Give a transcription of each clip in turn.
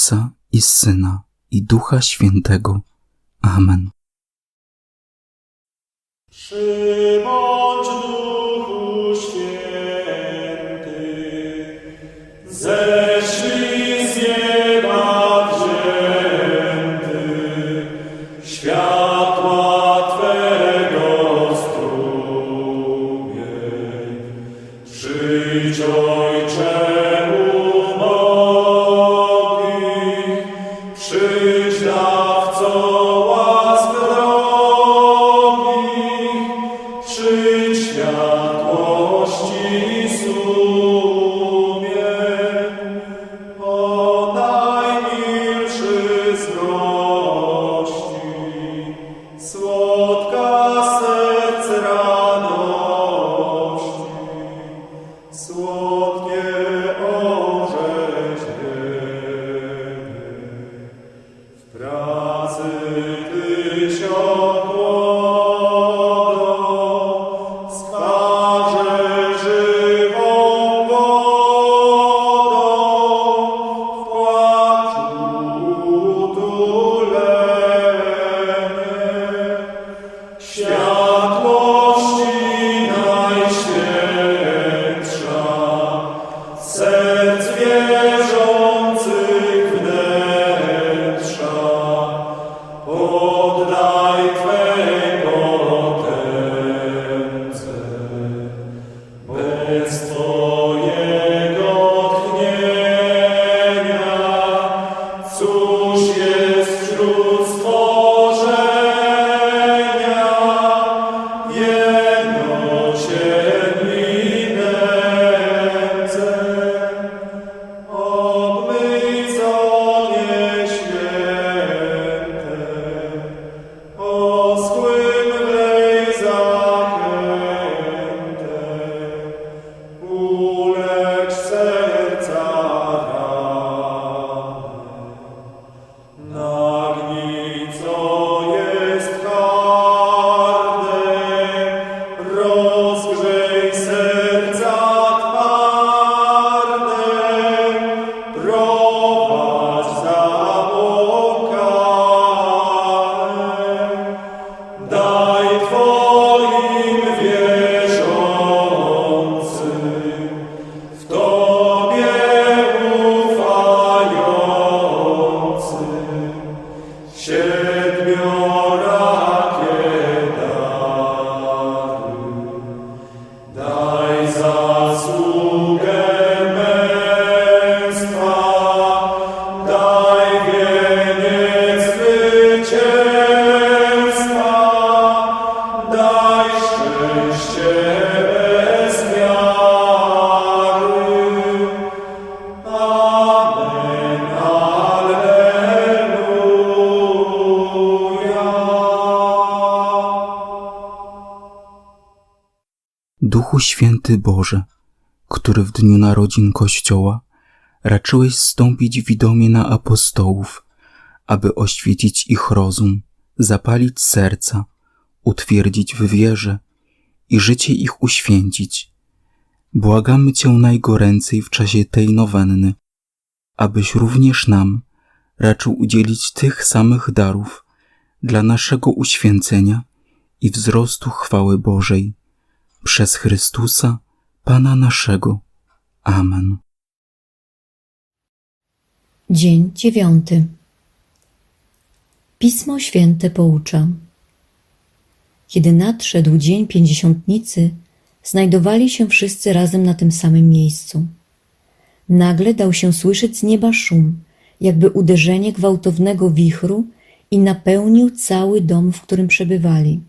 Ojca i Syna i Ducha Świętego. Amen. Przybądź Lord. Święty Boże, który w dniu narodzin Kościoła raczyłeś stąpić widomie na apostołów, aby oświecić ich rozum, zapalić serca, utwierdzić w wierze i życie ich uświęcić. Błagamy Cię najgoręcej w czasie tej nowenny, abyś również nam raczył udzielić tych samych darów dla naszego uświęcenia i wzrostu chwały Bożej przez Chrystusa, Pana naszego. Amen. Dzień dziewiąty. Pismo Święte poucza. Kiedy nadszedł dzień pięćdziesiątnicy, znajdowali się wszyscy razem na tym samym miejscu. Nagle dał się słyszeć z nieba szum, jakby uderzenie gwałtownego wichru i napełnił cały dom, w którym przebywali.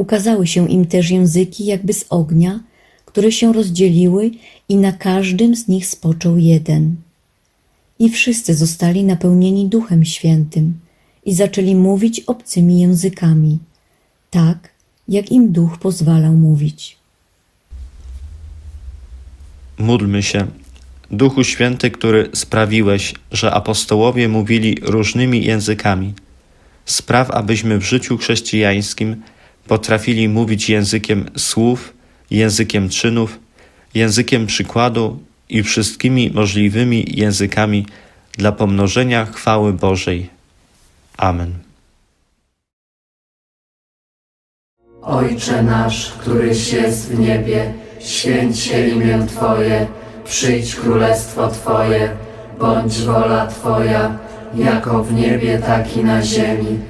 Ukazały się im też języki jakby z ognia, które się rozdzieliły i na każdym z nich spoczął jeden. I wszyscy zostali napełnieni Duchem Świętym i zaczęli mówić obcymi językami, tak jak im Duch pozwalał mówić. Módlmy się. Duchu Święty, który sprawiłeś, że apostołowie mówili różnymi językami, spraw, abyśmy w życiu chrześcijańskim potrafili mówić językiem słów, językiem czynów, językiem przykładu i wszystkimi możliwymi językami dla pomnożenia chwały Bożej. Amen. Ojcze nasz, któryś jest w niebie, święć się imię Twoje, przyjdź królestwo Twoje, bądź wola Twoja, jako w niebie, tak i na ziemi.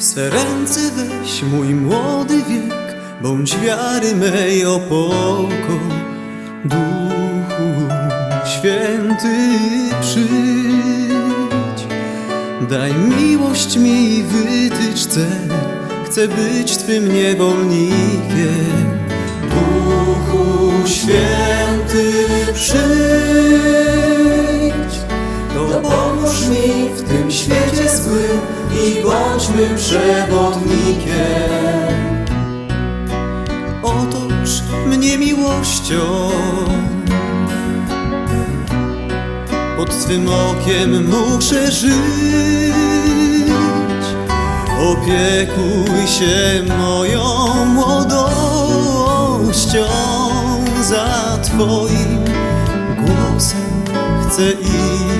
W swe ręce weź mój młody wiek, bądź wiary mej opoką. Duchu Święty, przyjdź. Daj miłość mi wytycz cel, chcę być Twym niewolnikiem. Duchu Święty, przyjdź, dopomóż mi w tym świecie złym i bądź mym przewodnikiem. Otocz mnie miłością, pod Twym okiem muszę żyć. Opiekuj się moją młodością, za Twoim głosem chcę iść.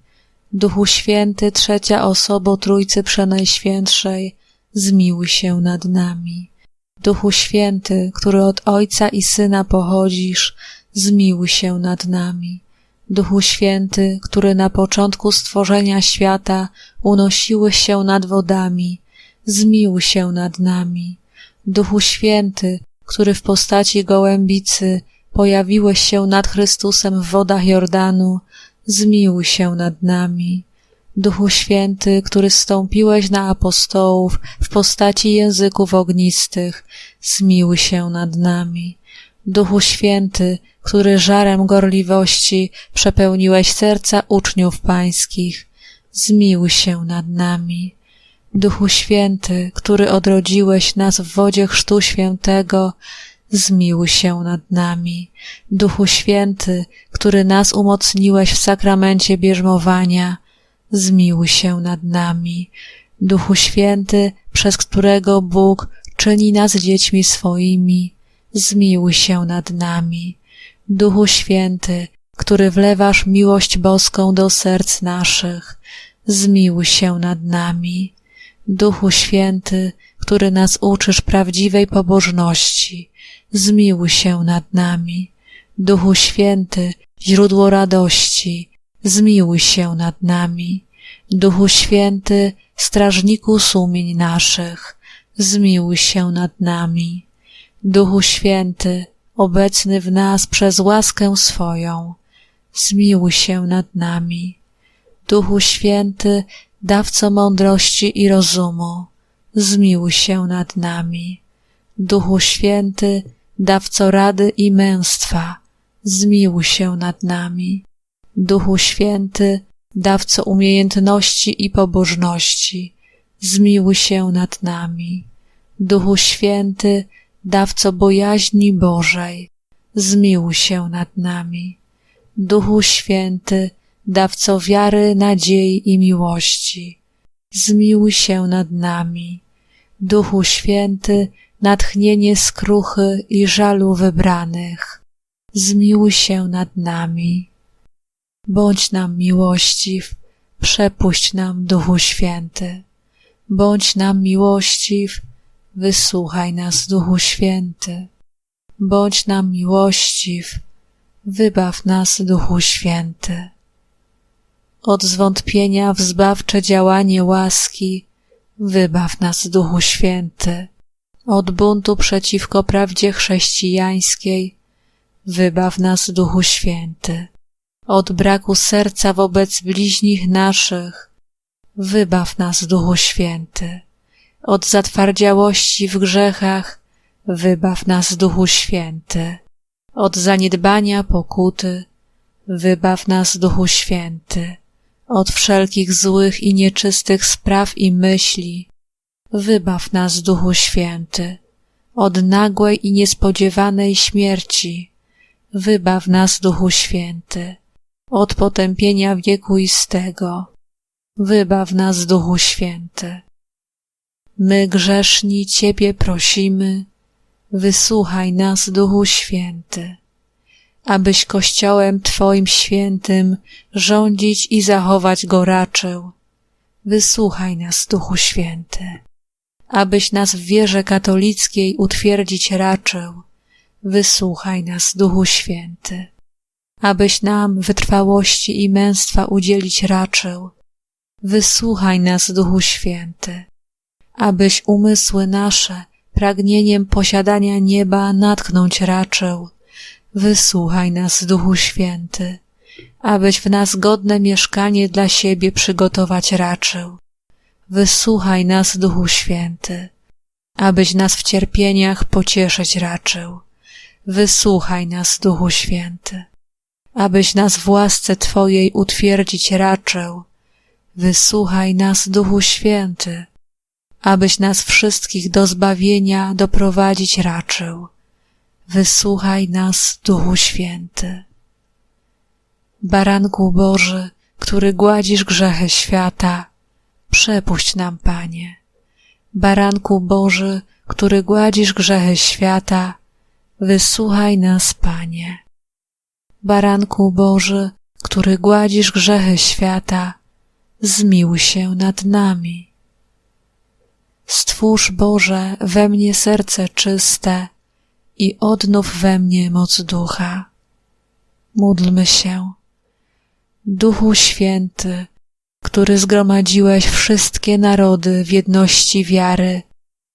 Duchu Święty, trzecia osobo Trójcy Przenajświętszej, zmiłuj się nad nami. Duchu Święty, który od Ojca i Syna pochodzisz, zmiłuj się nad nami. Duchu Święty, który na początku stworzenia świata unosiłeś się nad wodami, zmiłuj się nad nami. Duchu Święty, który w postaci gołębicy pojawiłeś się nad Chrystusem w wodach Jordanu, zmiłuj się nad nami. Duchu Święty, który stąpiłeś na apostołów w postaci języków ognistych, zmiłuj się nad nami. Duchu Święty, który żarem gorliwości przepełniłeś serca uczniów pańskich, zmiłuj się nad nami. Duchu Święty, który odrodziłeś nas w wodzie Chrztu Świętego, zmiłuj się nad nami. Duchu Święty, który nas umocniłeś w sakramencie bierzmowania, zmiłuj się nad nami. Duchu Święty, przez którego Bóg czyni nas dziećmi swoimi, zmiłuj się nad nami. Duchu Święty, który wlewasz miłość boską do serc naszych, zmiłuj się nad nami. Duchu Święty, który nas uczysz prawdziwej pobożności, zmiłuj się nad nami. Duchu Święty, źródło radości, zmiłuj się nad nami. Duchu Święty, strażniku sumień naszych, zmiłuj się nad nami. Duchu Święty, obecny w nas przez łaskę swoją, zmiłuj się nad nami. Duchu Święty, dawco mądrości i rozumu, zmiłuj się nad nami. Duchu Święty, dawco rady i męstwa, zmiłuj się nad nami. Duchu Święty, dawco umiejętności i pobożności, zmiłuj się nad nami. Duchu Święty, dawco bojaźni Bożej, zmiłuj się nad nami. Duchu Święty, dawco wiary, nadziei i miłości, zmiłuj się nad nami. Duchu Święty, natchnienie skruchy i żalu wybranych, zmiłuj się nad nami. Bądź nam miłościw, przepuść nam, Duchu Święty. Bądź nam miłościw, wysłuchaj nas, Duchu Święty. Bądź nam miłościw, wybaw nas, Duchu Święty. Od zwątpienia w zbawcze działanie łaski, wybaw nas, Duchu Święty. Od buntu przeciwko prawdzie chrześcijańskiej, wybaw nas, Duchu Święty. Od braku serca wobec bliźnich naszych, wybaw nas, Duchu Święty. Od zatwardziałości w grzechach, wybaw nas, Duchu Święty. Od zaniedbania pokuty, wybaw nas, Duchu Święty. Od wszelkich złych i nieczystych spraw i myśli, wybaw nas, Duchu Święty. Od nagłej i niespodziewanej śmierci, wybaw nas, Duchu Święty. Od potępienia wiekuistego, wybaw nas, Duchu Święty. My grzeszni Ciebie prosimy, wysłuchaj nas, Duchu Święty, abyś Kościołem Twoim świętym rządzić i zachować go raczył. Wysłuchaj nas, Duchu Święty, abyś nas w wierze katolickiej utwierdzić raczył. Wysłuchaj nas, Duchu Święty, abyś nam wytrwałości i męstwa udzielić raczył. Wysłuchaj nas, Duchu Święty, abyś umysły nasze pragnieniem posiadania nieba natknąć raczył. Wysłuchaj nas, Duchu Święty, abyś w nas godne mieszkanie dla siebie przygotować raczył. Wysłuchaj nas, Duchu Święty, abyś nas w cierpieniach pocieszyć raczył. Wysłuchaj nas, Duchu Święty, abyś nas w łasce Twojej utwierdzić raczył. Wysłuchaj nas, Duchu Święty, abyś nas wszystkich do zbawienia doprowadzić raczył. Wysłuchaj nas, Duchu Święty. Baranku Boży, który gładzisz grzechy świata, przepuść nam, Panie. Baranku Boży, który gładzisz grzechy świata, wysłuchaj nas, Panie. Baranku Boży, który gładzisz grzechy świata, zmiłuj się nad nami. Stwórz Boże we mnie serce czyste i odnów we mnie moc ducha. Módlmy się. Duchu Święty, który zgromadziłeś wszystkie narody w jedności wiary,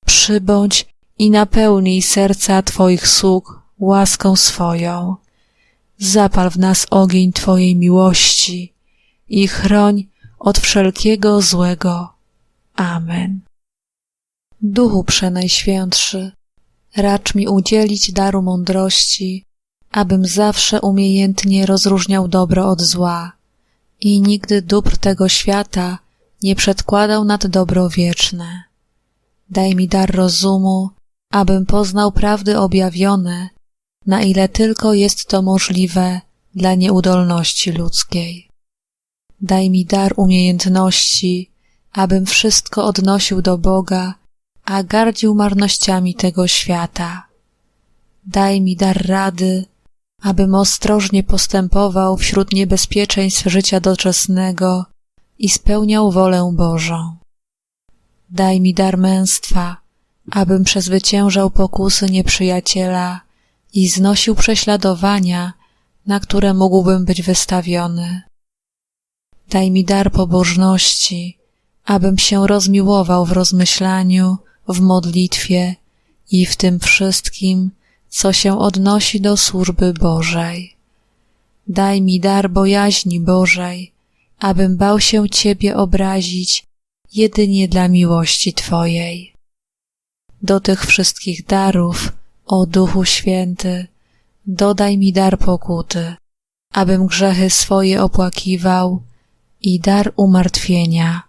przybądź i napełnij serca Twoich sług łaską swoją. Zapal w nas ogień Twojej miłości i chroń od wszelkiego złego. Amen. Duchu Przenajświętszy, racz mi udzielić daru mądrości, abym zawsze umiejętnie rozróżniał dobro od zła i nigdy dóbr tego świata nie przedkładał nad dobro wieczne. Daj mi dar rozumu, abym poznał prawdy objawione, na ile tylko jest to możliwe dla nieudolności ludzkiej. Daj mi dar umiejętności, abym wszystko odnosił do Boga, a gardził marnościami tego świata. Daj mi dar rady, abym ostrożnie postępował wśród niebezpieczeństw życia doczesnego i spełniał wolę Bożą. Daj mi dar męstwa, abym przezwyciężał pokusy nieprzyjaciela i znosił prześladowania, na które mógłbym być wystawiony. Daj mi dar pobożności, abym się rozmiłował w rozmyślaniu, w modlitwie i w tym wszystkim, co się odnosi do służby Bożej. Daj mi dar bojaźni Bożej, abym bał się Ciebie obrazić jedynie dla miłości Twojej. Do tych wszystkich darów, o Duchu Święty, dodaj mi dar pokuty, abym grzechy swoje opłakiwał i dar umartwienia,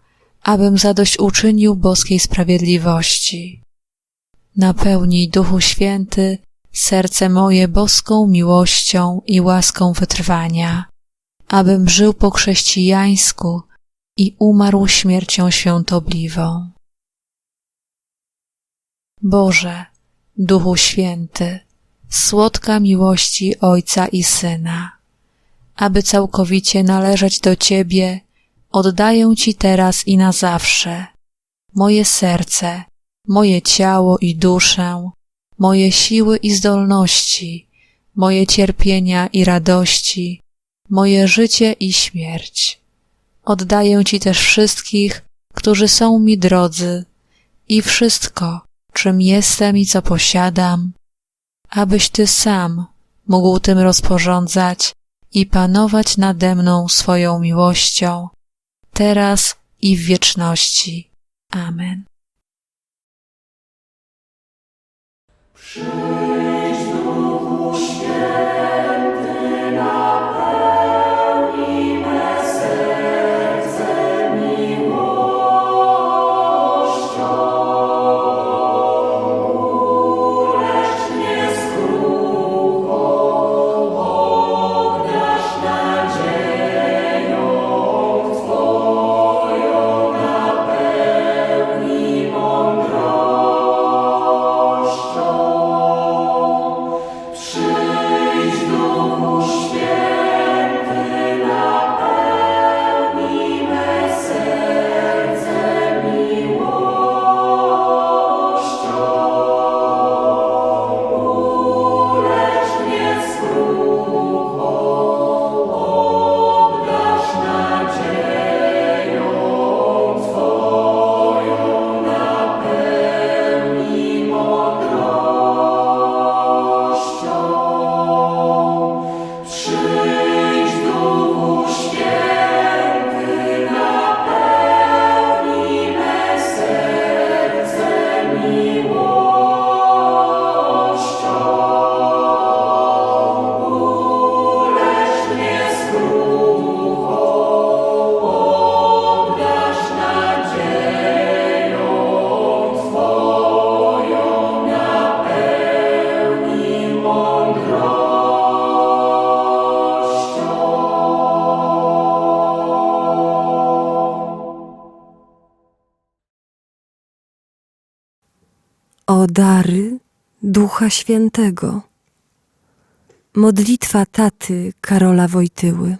abym zadośćuczynił boskiej sprawiedliwości. Napełnij, Duchu Święty, serce moje boską miłością i łaską wytrwania, abym żył po chrześcijańsku i umarł śmiercią świątobliwą. Boże, Duchu Święty, słodka miłości Ojca i Syna, aby całkowicie należeć do Ciebie, oddaję Ci teraz i na zawsze moje serce, moje ciało i duszę, moje siły i zdolności, moje cierpienia i radości, moje życie i śmierć. Oddaję Ci też wszystkich, którzy są mi drodzy i wszystko, czym jestem i co posiadam, abyś Ty sam mógł tym rozporządzać i panować nade mną swoją miłością, teraz i w wieczności. Amen. Przyjdź dary Ducha Świętego. Modlitwa taty Karola Wojtyły.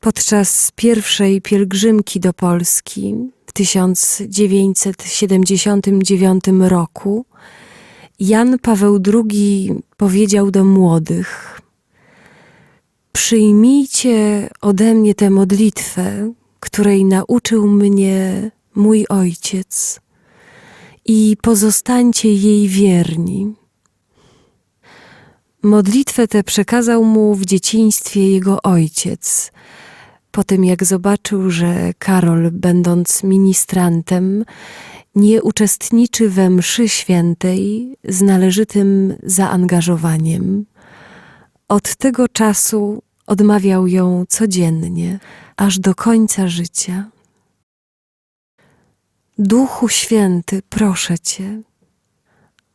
Podczas pierwszej pielgrzymki do Polski w 1979 roku Jan Paweł II powiedział do młodych: Przyjmijcie ode mnie tę modlitwę, której nauczył mnie mój ojciec, i pozostańcie jej wierni. Modlitwę tę przekazał mu w dzieciństwie jego ojciec. Po tym, jak zobaczył, że Karol, będąc ministrantem, nie uczestniczy we mszy świętej z należytym zaangażowaniem, od tego czasu odmawiał ją codziennie, aż do końca życia. Duchu Święty, proszę Cię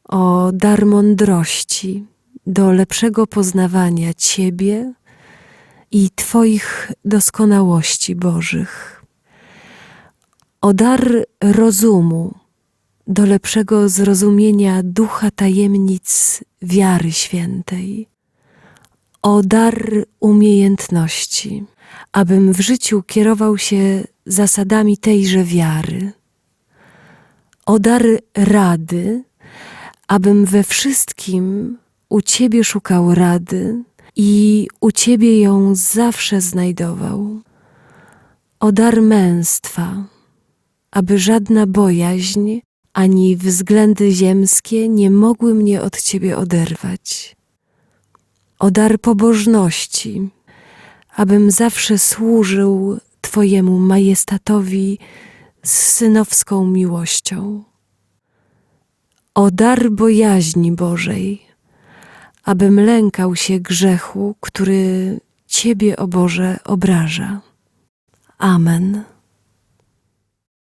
o dar mądrości do lepszego poznawania Ciebie i Twoich doskonałości Bożych, o dar rozumu do lepszego zrozumienia ducha tajemnic wiary świętej, o dar umiejętności, abym w życiu kierował się zasadami tejże wiary, o dar rady, abym we wszystkim u Ciebie szukał rady i u Ciebie ją zawsze znajdował, o dar męstwa, aby żadna bojaźń ani względy ziemskie nie mogły mnie od Ciebie oderwać. O dar pobożności, abym zawsze służył Twojemu majestatowi z synowską miłością. O dar bojaźni Bożej, abym lękał się grzechu, który Ciebie, o Boże, obraża. Amen.